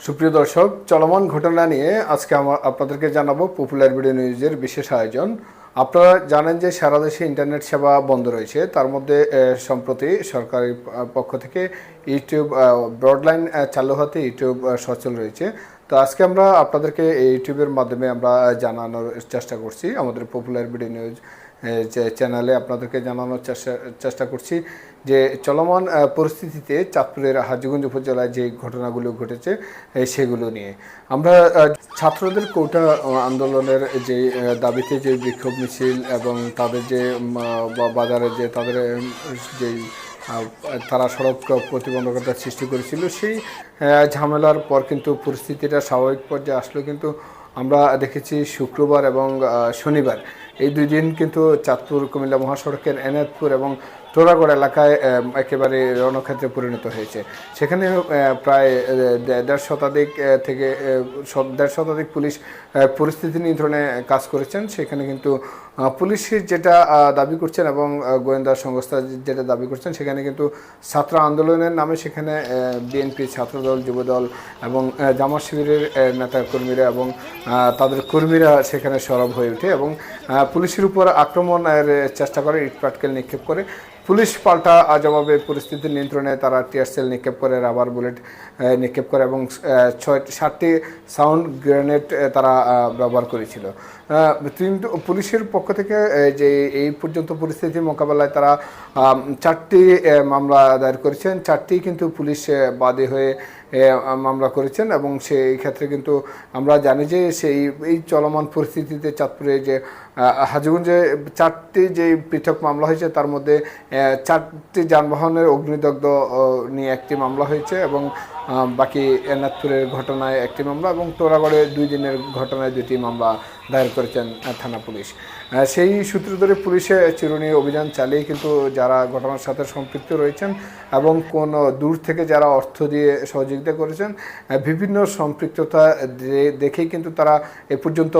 সুপ্রিয় দর্শক চলমান ঘটনা নিয়ে আজকে আমার আপনাদেরকে জানাব পপুলার ভিডিও নিউজের বিশেষ আয়োজন। আপনারা জানেন যে সারা দেশে ইন্টারনেট সেবা বন্ধ রয়েছে। তার মধ্যে সম্প্রতি সরকারি আহ, পক্ষ থেকে ইউটিউব ব্রডলাইন চালু হতে ইউটিউব সচল রয়েছে। তো আজকে আমরা আপনাদেরকে ইউটিউবের মাধ্যমে আমরা জানানোর চেষ্টা করছি আমাদের পপুলার ভিডিও নিউজ চ্যানেলে আপনাদেরকে জানানোর চেষ্টা চেষ্টা করছি যে চলমান পরিস্থিতিতে চাঁদপুরের হাজিগঞ্জ উপজেলায় যে ঘটনাগুলো ঘটেছে সেগুলো নিয়ে। আমরা ছাত্রদের কোটা আন্দোলনের যে দাবিতে যে বিক্ষোভ মিছিল এবং তাদের যে বাজারে যে তাদের যেই তারা সড়ক প্রতিবন্ধকতা সৃষ্টি করেছিল, সেই ঝামেলার পর কিন্তু পরিস্থিতিটা স্বাভাবিক পর্যায়ে আসলো। কিন্তু আমরা দেখেছি শুক্রবার এবং শনিবার এই দুই দিন কিন্তু চাঁদপুর, কুমিল্লা মহাসড়কের এনায়তপুর এবং টোরাগড় এলাকায় একেবারে রণক্ষেত্রে পরিণত হয়েছে। সেখানে প্রায় দেড় শতাধিক থেকে দেড় শতাধিক পুলিশ পরিস্থিতি নিয়ন্ত্রণে কাজ করেছেন। সেখানে কিন্তু পুলিশ যেটা দাবি করছেন এবং গোয়েন্দা সংস্থা যেটা দাবি করছেন, সেখানে কিন্তু ছাত্র আন্দোলনের নামে সেখানে বিএনপি ছাত্রদল, যুবদল এবং জামাত শিবিরের নেতা কর্মীরা এবং তাদের কর্মীরা সেখানে সরব হয়ে ওঠে এবং পুলিশের উপর আক্রমণের চেষ্টা করে ইট পাটকেল নিক্ষেপ করে। পুলিশ পাল্টা জবাবে পরিস্থিতি নিয়ন্ত্রণে তারা টিয়ার সেল নিক্ষেপ করে, রাবার বুলেট নিক্ষেপ করে এবং ছয়, সাতটি সাউন্ড গ্রেনেড তারা ব্যবহার করেছিল। কিন্তু পুলিশের পক্ষ থেকে যে এই পর্যন্ত পরিস্থিতি মোকাবেলায় তারা চারটি মামলা দায়ের করেছেন। চারটি কিন্তু পুলিশ বাদী হয়ে মামলা করেছেন এবং সেই ক্ষেত্রে কিন্তু আমরা জানি যে সেই, এই চলমান পরিস্থিতিতে চাঁদপুরে যে হাজিগঞ্জে চারটি যে পৃথক মামলা হয়েছে, তার মধ্যে চারটি যানবাহনের অগ্নিদগ্ধ নিয়ে একটি মামলা হয়েছে এবং বাকি এনাদপুরের ঘটনায় একটি মামলা এবং তোরাগড়ে দুই দিনের ঘটনায় দুটি মামলা দায়ের করেছেন থানা পুলিশ। সেই সূত্র ধরে পুলিশে চিরুনি অভিযান চালিয়ে কিন্তু যারা ঘটনার সাথে সম্পৃক্ত রয়েছেন এবং কোন দূর থেকে যারা অর্থ দিয়ে সহযোগিতা করেছেন বিভিন্ন সম্পৃক্ততা দেখেই কিন্তু তারা এ পর্যন্ত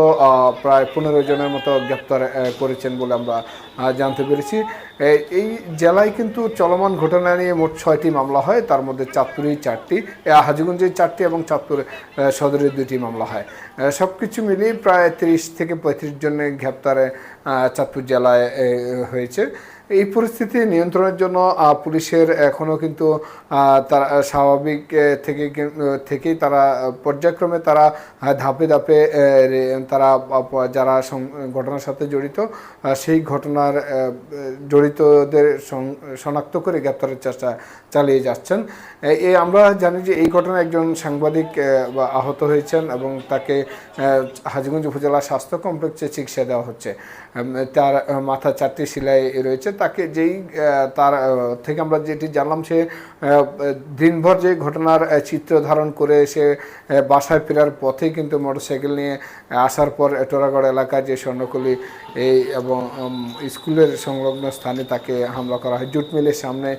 প্রায় পনেরো জনের মতো গ্রেপ্তার করেছেন বলে আমরা জানতে পেরেছি। এই- জেলায় কিন্তু চলমান ঘটনা নিয়ে মোট ছয়টি মামলা হয়, তার মধ্যে চাঁদপুরেই চারটি আহ, হাজীগঞ্জে চারটি এবং চাঁদপুর সদরের সদরে দুটি মামলা হয়। সব কিছু মিলিয়ে প্রায় তিরিশ থেকে পঁয়ত্রিশ জনের গ্রেপ্তারে চাঁদপুর জেলায় হয়েছে। এই পরিস্থিতি নিয়ন্ত্রণের জন্য পুলিশের এখনও কিন্তু তারা, স্বাভাবিক থেকে থেকেই তারা, পর্যায়ক্রমে তারা ধাপে ধাপে তারা যারা ঘটনার সাথে জড়িত সেই ঘটনার জড়িতদের শনাক্ত করে গ্রেপ্তারের চেষ্টা চালিয়ে যাচ্ছেন। এ- আমরা জানি যে এই ঘটনায় একজন সাংবাদিক আহত হয়েছেন এবং তাকে হাজীগঞ্জ উপজেলা স্বাস্থ্য কমপ্লেক্সে চিকিৎসা দেওয়া হচ্ছে। তার মাথা চারটি সেলাই রয়েছে। তাকে যেই তার থেকে আমরা যেটি জানলাম সে দিনভর যে ঘটনার চিত্র ধারণ করে সে বাসায় ফেরার পথে কিন্তু মোটরসাইকেল নিয়ে আসার পর টোরাগড় এলাকায় যে স্বর্ণকলি, এই এবং স্কুলের সংলগ্ন স্থানে তাকে হামলা করা হয়। জুট মিলের সামনে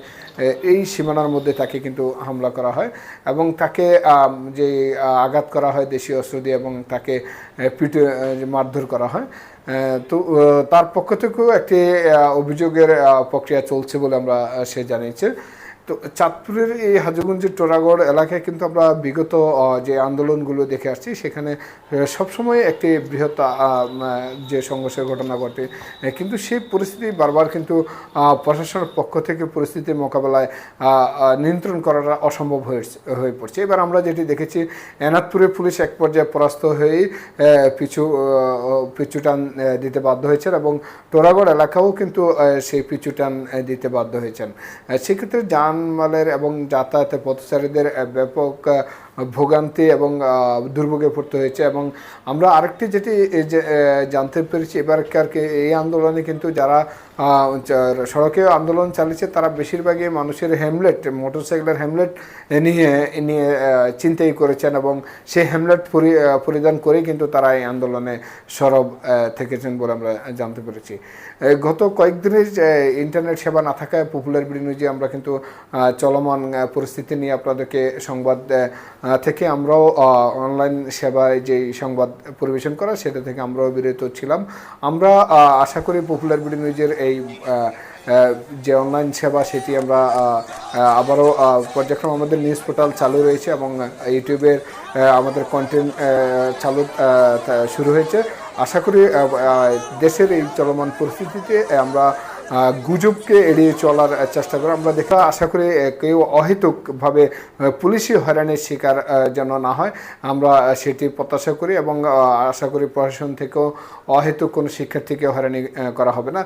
এই সীমানার মধ্যে তাকে কিন্তু হামলা করা হয় এবং তাকে যে আঘাত করা হয় দেশীয় অস্ত্র দিয়ে এবং তাকে পিটে মারধর করা হয়। তো তার পক্ষ থেকেও একটি অভিযোগের প্রক্রিয়া চলছে বলে আমরা সে জানিয়েছে। তো চাঁদপুরের এই হাজগঞ্জের টোরাগড় এলাকায় কিন্তু আমরা বিগত যে আন্দোলনগুলো দেখে আসছি সেখানে সবসময় একটি বৃহৎ যে সংঘর্ষের ঘটনা ঘটে কিন্তু সেই পরিস্থিতি বারবার কিন্তু প্রশাসনের পক্ষ থেকে পরিস্থিতি মোকাবেলায় নিয়ন্ত্রণ করাটা অসম্ভব হয়ে পড়ছে। এবার আমরা যেটি দেখেছি এনাদপুরে পুলিশ এক পর্যায়ে পরাস্ত হয়েই পিছু আহ, পিছু টান আহ, দিতে বাধ্য হয়েছেন এবং টোরাগড় এলাকাও কিন্তু সেই পিছুটান দিতে বাধ্য হয়েছেন। সেক্ষেত্রে সেক্ষেত্রে যানমালের এবং যাতায়াতের পথচারীদের ব্যাপক ভোগান্তি এবং দুর্ভোগে পড়তে হয়েছে এবং আমরা আরেকটি যেটি জানতে পেরেছি এবারকার এই আন্দোলনে কিন্তু যারা সড়কে আন্দোলন চালিয়েছে তারা বেশিরভাগই মানুষের হ্যামলেট, মোটরসাইকেলের হ্যামলেট নিয়ে নিয়ে চিন্তাই করেছেন এবং সেই হ্যামলেট পরি- পরিধান করেই কিন্তু তারা এই আন্দোলনে সরব থেকেছেন বলে আমরা জানতে পেরেছি। গত কয়েকদিনের ইন্টারনেট সেবা না থাকায় পপুলার বিডি নিউজে আমরা কিন্তু চলমান পরিস্থিতি নিয়ে আপনাদেরকে সংবাদ থেকে আমরাও অনলাইন সেবায় যে সংবাদ পরিবেশন করা, সেটা থেকে আমরাও বিরত ছিলাম। আমরা আশা করি পপুলার বিডি নিউজের এই যে অনলাইন সেবা, সেটি আমরা আবারও পর্যায়ক্রমে আমাদের নিউজ পোর্টাল চালু রয়েছে এবং ইউটিউবের আমাদের কন্টেন্ট চালু শুরু হয়েছে। আশা করি দেশের এই চলমান পরিস্থিতিতে আমরা গুজবকে এড়িয়ে চলার চেষ্টা করে। আমরা দেখা, আশা করি কেউ অহেতুকভাবে পুলিশি হয়রানির শিকার যেন না হয়, আমরা সেটি প্রত্যাশা করি এবং আশা করি প্রশাসন থেকেও অহেতুক কোনো শিক্ষার্থীকে হয়রানি করা হবে না।